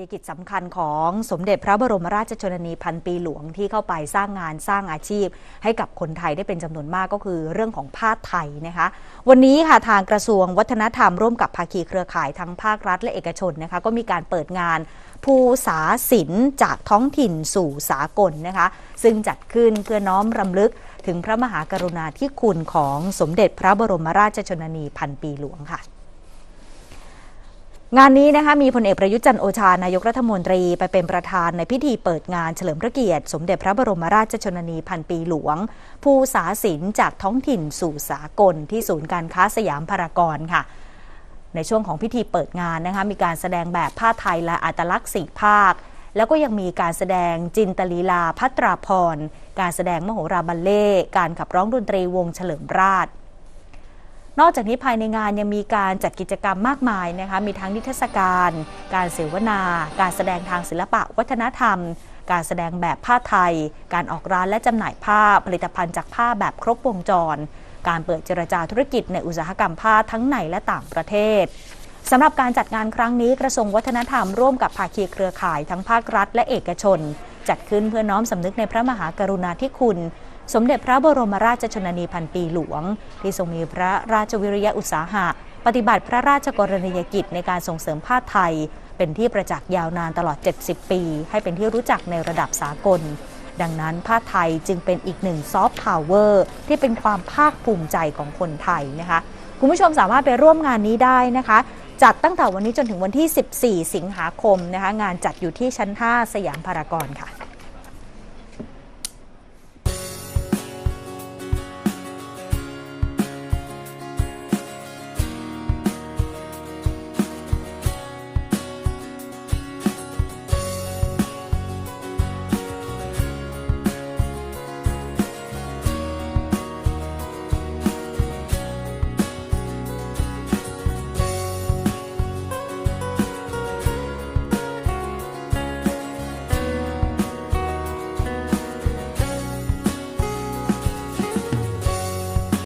มีกิจสำคัญของสมเด็จพระบรมราชชนนีพันปีหลวงที่เข้าไปสร้างงานสร้างอาชีพ ให้กับคนไทยได้เป็นจำนวนมากก็คือเรื่องของผ้าไทยนะคะ วันนี้ค่ะทางกระทรวงวัฒนธรรมร่วมกับภาคีเครือข่ายทั้งภาครัฐและเอกชนนะคะก็มีการเปิดงานภูษาศิลป์จากท้องถิ่นสู่สากลนะคะ ซึ่งจัดขึ้นเพื่อน้อมรำลึกถึงพระมหากรุณาธิคุณของสมเด็จพระบรมราชชนนีพันปีหลวงค่ะ งานนี้นะคะมีพลเอกประยุทธ์จันโอชานายกรัฐมนตรีไปเป็นประธานในพิธีเปิดงานเฉลิมพระเกียรติ สมเด็จพระบรมราชชนนีพันปีหลวง ภูษาศิลป์จากท้องถิ่นสู่สากลที่ศูนย์การค้าสยามพารากอนค่ะ ในช่วงของพิธีเปิดงานนะคะมีการแสดงแบบผ้าไทยและอัตลักษณ์สี่ภาค แล้วก็ยังมีการแสดงจินตลีลาพัตราพร การแสดงมโหราบัลเล่ การขับร้องดนตรีวงเฉลิมราช นอกจากนี้ภายในงานยังมีการจัดกิจกรรมมากมายนะคะ มีทั้งนิทรรศการ การเสวนา การแสดงทางศิลปะวัฒนธรรม การแสดงแบบผ้าไทย การออกร้านและจำหน่ายผ้าผลิตภัณฑ์จากผ้าแบบครบวงจร การเปิดเจรจาธุรกิจในอุตสาหกรรมผ้าทั้งในและต่างประเทศสำหรับการจัดงานครั้งนี้กระทรวงวัฒนธรรมร่วมกับภาคีเครือข่ายทั้งภาครัฐและเอกชน จัดขึ้นเพื่อน้อมสำนึกในพระมหากรุณาธิคุณ สมเด็จพระบรมราชชนนีพันปีหลวง ที่ทรงมีพระราชวิริยะอุตสาหะ ปฏิบัติพระราชกรณียกิจในการส่งเสริมผ้าไทย เป็นที่ประจักษ์ยาวนานตลอด 70 ปี ให้เป็นที่รู้จักในระดับสากล ดังนั้นผ้าไทยจึงเป็นอีกหนึ่งซอฟต์พาวเวอร์ที่เป็นความภาคภูมิใจของคนไทยนะคะคุณผู้ชมสามารถไปร่วมงานนี้ได้นะคะ จัดตั้งแต่วันนี้จนถึงวันที่ 14 สิงหาคมนะคะงานจัดอยู่ที่ชั้น 5 สยามพารากอนค่ะ